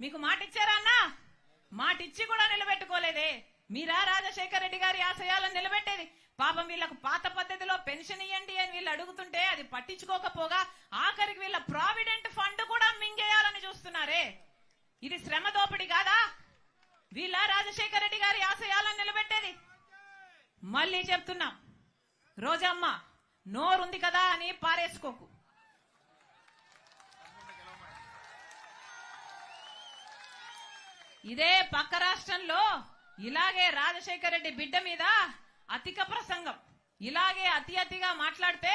మీకు మాట ఇచ్చారా అన్నా? మాట ఇచ్చి కూడా నిలబెట్టుకోలేదే. మీరా రాజశేఖర రెడ్డి గారి ఆశయాలను నిలబెట్టేది? పాపం వీళ్ళకు పాత పద్ధతిలో పెన్షన్ ఇవ్వండి అని వీళ్ళు అడుగుతుంటే అది పట్టించుకోకపోగా ఆఖరికి వీళ్ళ ప్రావిడెంట్ ఫండ్ కూడా మింగేయాలని చూస్తున్నారే. ఇది శ్రమ దోపిడి కాదా? వీళ్ళ రాజశేఖర రెడ్డి గారి ఆశయాలను నిలబెట్టేది? మళ్ళీ చెప్తున్నా. రోజమ్మ నోరుంది కదా అని పారేసుకోకు. ఇదే పక్క రాష్ట్రంలో ఇలాగే రాజశేఖర రెడ్డి బిడ్డ మీద అతిక ప్రసంగం. ఇలాగే అతి అతిగా మాట్లాడితే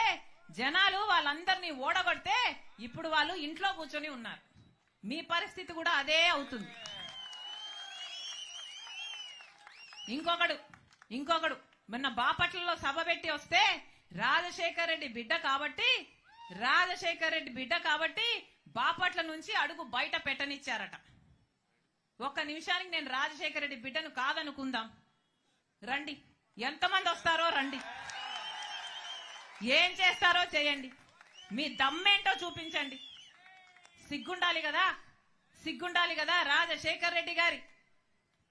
జనాలు వాళ్ళందరినీ ఓడగొడితే ఇప్పుడు వాళ్ళు ఇంట్లో కూర్చొని ఉన్నారు. మీ పరిస్థితి కూడా అదే అవుతుంది. ఇంకొకడు ఇంకొకడు మొన్న బాపట్లలో సభ పెట్టి వస్తే రాజశేఖర్ రెడ్డి బిడ్డ కాబట్టి రాజశేఖర్ రెడ్డి బిడ్డ కాబట్టి బాపట్ల నుంచి అడుగు బయట పెట్టనిచ్చారట. ఒక్క నిమిషానికి నేను రాజశేఖర రెడ్డి బిడ్డను కాదనుకుందాం. రండి. ఎంతమంది వస్తారో రండి. ఏం చేస్తారో చేయండి. మీ దమ్మేంటో చూపించండి. సిగ్గుండాలి కదా? సిగ్గుండాలి కదా రాజశేఖర్ రెడ్డి గారి?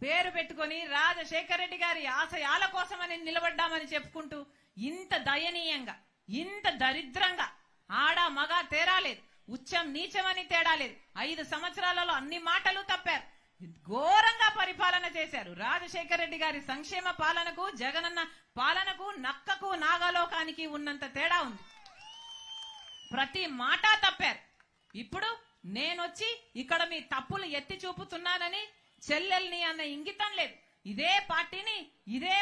పేరు పెట్టుకొని రాజశేఖర్ రెడ్డి గారి ఆశయాల కోసమని నిలబడ్డామని చెప్పుకుంటూ ఇంత దయనీయంగా ఇంత దరిద్రంగా ఆడ మగ తేరాలేదు ఉచ్చం నీచమని తేడా లేదు. ఐదు సంవత్సరాలలో అన్ని మాటలు ఘోరంగా పరిపాలన చేశారు. రాజశేఖర రెడ్డి గారి సంక్షేమ పాలనకు జగనన్న పాలనకు నక్కకు నాగలోకానికి ఉన్నంత తేడా ఉంది. ప్రతి మాట తప్పారు. ఇప్పుడు నేనొచ్చి ఇక్కడ మీ తప్పులు ఎత్తి చూపుతున్నానని చెల్లెల్ని అన్న ఇంగితం లేదు. ఇదే పార్టీని ఇదే